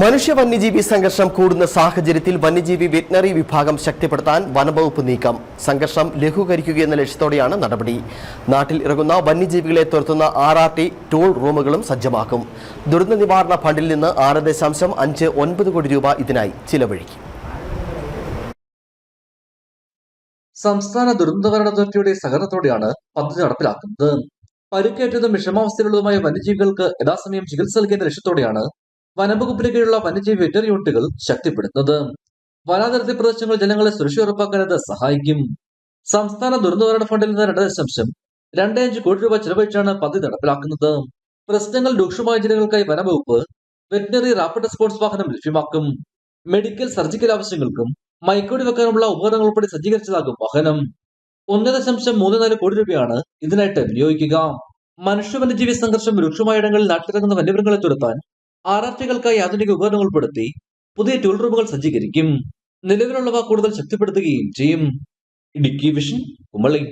മനുഷ്യ വന്യജീവി സംഘർഷം കൂടുന്ന സാഹചര്യത്തിൽ വന്യജീവി വെറ്റിനറി വിഭാഗം ശക്തിപ്പെടുത്താൻ വനംവകുപ്പ് നീക്കം. സംഘർഷം ലഘൂകരിക്കുകയെന്ന ലക്ഷ്യത്തോടെയാണ് നടപടി. നാട്ടിൽ ഇറങ്ങുന്ന വന്യജീവികളെ തുരത്തുന്ന ആർ ആർ ടി ടൂൾ റൂമുകളും സജ്ജമാക്കും. ദുരന്ത നിവാരണ ഫണ്ടിൽ നിന്ന് ആറ് ദശാംശം അഞ്ച് ഒൻപത് കോടി രൂപ ഇതിനായി ചിലവഴിക്കും. സംസ്ഥാന ദുരന്ത നിവാരണ അതോറിറ്റിയുടെ സഹകരണത്തോടെയാണ് പദ്ധതി നടപ്പിലാക്കുന്നത്. പരുക്കേറ്റതും വിഷമാവസ്ഥയിലുള്ളതുമായ വന്യജീവികൾക്ക് യഥാസമയം ചികിത്സ നൽകുന്ന ലക്ഷ്യത്തോടെയാണ് വനംവകുപ്പിന് കീഴിലുള്ള വന്യജീവി വെറ്റർ യൂണിറ്റുകൾ ശക്തിപ്പെടുത്തുന്നത്. വനാതിർത്തി പ്രദേശങ്ങളിൽ ജനങ്ങളെ സുരക്ഷ ഉറപ്പാക്കാൻ ഇത് സഹായിക്കും. സംസ്ഥാന ദുരന്തനിവാരണ ഫണ്ടിൽ നിന്ന് രണ്ട് ദശാംശം രണ്ട് അഞ്ച് കോടി രൂപ ചെലവഴിച്ചാണ് പദ്ധതി നടപ്പിലാക്കുന്നത്. പ്രശ്നങ്ങൾ രൂക്ഷമായ ജനങ്ങൾക്കായി വനംവകുപ്പ് വെറ്റിനറി റാപ്പിഡ് റെസ്പോൺസ് വാഹനം ലഭ്യമാക്കും. മെഡിക്കൽ സർജിക്കൽ ആവശ്യങ്ങൾക്കും മൈക്കോടി വെക്കാനുള്ള ഉപകരണങ്ങൾ ഉൾപ്പെടെ സജ്ജീകരിച്ചതാകും വാഹനം. ഒന്ന് ദശാംശം മൂന്ന് നാല് കോടി രൂപയാണ് ഇതിനായിട്ട് വിനിയോഗിക്കുക. മനുഷ്യ വന്യജീവി സംഘർഷം രൂക്ഷമായ ഇടങ്ങളിൽ നാട്ടിലിറങ്ങുന്ന വന്യമൃഗങ്ങളെ തുരത്താൻ ആർ ആർ ടികൾക്കായി ആധുനിക ഉപകരണങ്ങൾ ഉൾപ്പെടുത്തി പുതിയ ടൂൾ റൂമുകൾ സജ്ജീകരിക്കും. നിലവിലുള്ളവ കൂടുതൽ ശക്തിപ്പെടുത്തുകയും ചെയ്യും. ഇടുക്കി വിഷൻ കുമളി.